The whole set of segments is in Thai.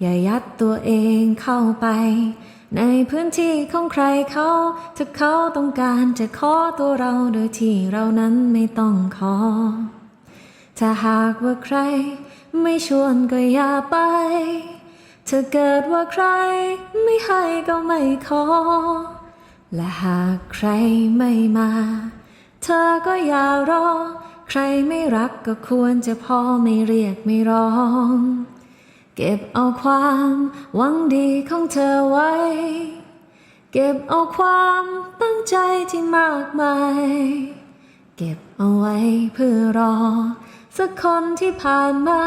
อย่ายัดตัวเองเข้าไป ในพื้นที่ของใครเขาถ้าเขาต้องการจะขอตัวเราโดยที่เรานั้นไม่ต้องขอ ถ้าหากว่าใคร ไม่ชวนก็อย่าไป ถ้าเกิดว่าใคร ไม่ให้ก็ไม่ขอ และหากใครไม่มา เธอก็อย่ารอ ใครไม่รักก็ควรจะพอไม่เรียกไม่ร้อง เก็บเอาความหวังดีของเธอไว้ เก็บเอาความตั้งใจที่มากมาย เก็บเอาไว้เพื่อรอ สักคนที่ผ่านมา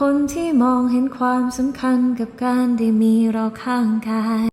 คนที่มองเห็นความสำคัญกับการได้มีเราข้างกาย